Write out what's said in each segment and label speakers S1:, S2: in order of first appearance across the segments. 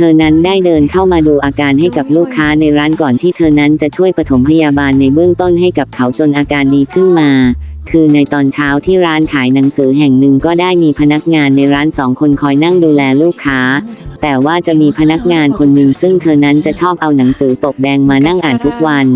S1: ธอนั้นได้เดินเข้ามาดูอาการให้กับลูกค้าในร้านก่อนที่เธอนั้นจะช่วยปฐมพยาบาลในเบื้องต้นให้กับเขาจนอาการดีขึ้นมาคือในตอนเช้าที่ร้านขายหนังสือแห่งหนึ่งก็ได้มีพนักงานในร้านสองคนคอยนั่งดูแลลูกค้า แต่ว่าจะมีพนักงานคนหนึ่งซึ่งเธอนั้นจะชอบเอาหนังสือปกแดงมานั่งอ่านทุกวัน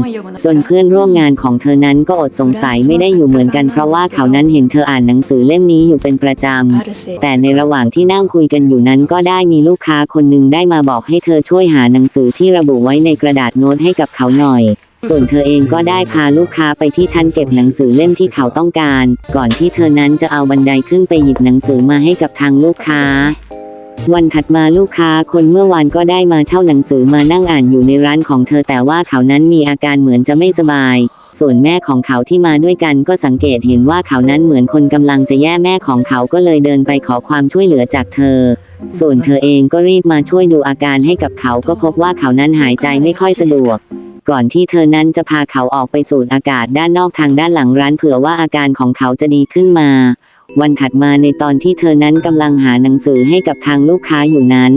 S1: จนเพื่อนร่วมงานของเธอนั้นก็อดสงสัยไม่ได้อยู่เหมือนกันเพราะว่าเขานั้นเห็นเธออ่านหนังสือเล่มนี้อยู่เป็นประจำ แต่ในระหว่างที่นั่งคุยกันอยู่นั้นก็ได้มีลูกค้าคนหนึ่งได้มาบอกให้เธอช่วยหาหนังสือที่ระบุไว้ในกระดาษโน้ตให้กับเขาหน่อย ส่วนเธอเองก็ได้พาลูกค้าไปที่ชั้นเก็บหนังสือเล่มที่เขาต้องการ ก่อนที่เธอนั้นจะเอาบันไดขึ้นไปหยิบหนังสือมาให้กับทางลูกค้า วันถัดมาลูกค้าคนเมื่อวานก็ได้มาเช่าหนังสือมานั่งอ่านอยู่ในร้านของเธอแต่ว่าเขานั้นมีอาการเหมือนจะไม่สบาย ส่วนแม่ของเขาที่มาด้วยกันก็สังเกตเห็นว่าเขานั้นเหมือนคนกำลังจะแย่แม่ของเขาก็เลยเดินไปขอความช่วยเหลือจากเธอส่วนเธอเองก็รีบมาช่วยดูอาการให้กับเขาก็พบว่าเขานั้นหายใจไม่ค่อยสะดวก ก่อนที่เธอนั้นจะพาเขาออกไปสูดอากาศด้านนอกทางด้านหลังร้านเผื่อว่าอาการของเขาจะดีขึ้นมา วันถัดมาในตอนที่เธอนั้นกำลังหาหนังสือให้กับทางลูกค้าอยู่นั้น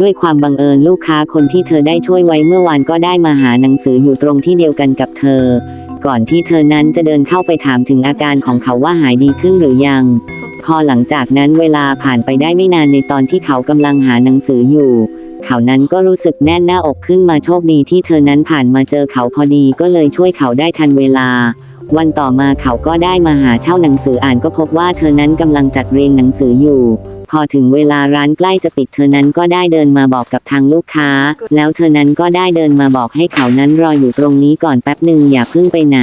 S1: ด้วยความบังเอิญลูกค้าคนที่เธอได้ช่วยไว้เมื่อวานก็ได้มาหาหนังสืออยู่ตรงที่เดียวกันกับเธอ ก่อนที่เธอนั้นจะเดินเข้าไปถามถึงอาการของเขาว่าหายดีขึ้นหรือยัง พอหลังจากนั้นเวลาผ่านไปได้ไม่นานในตอนที่เขากำลังหาหนังสืออยู่ เขานั้นก็รู้สึกแน่นหน้าอกขึ้นมาโชคดีที่เธอนั้นผ่านมาเจอเขาพอดีก็เลยช่วยเขาได้ทันเวลา วันต่อมาเขาก็ได้มาหาเช่าหนังสืออ่านก็พบว่าเธอนั้นกำลังจัดเรียงหนังสืออยู่ พอถึงเวลาร้านใกล้จะปิดเธอนั้นก็ได้เดินมาบอกกับทางลูกค้า แล้วเธอนั้นก็ได้เดินมาบอกให้เขานั้นรออยู่ตรงนี้ก่อนแป๊บหนึ่งอย่าเพิ่งไปไหน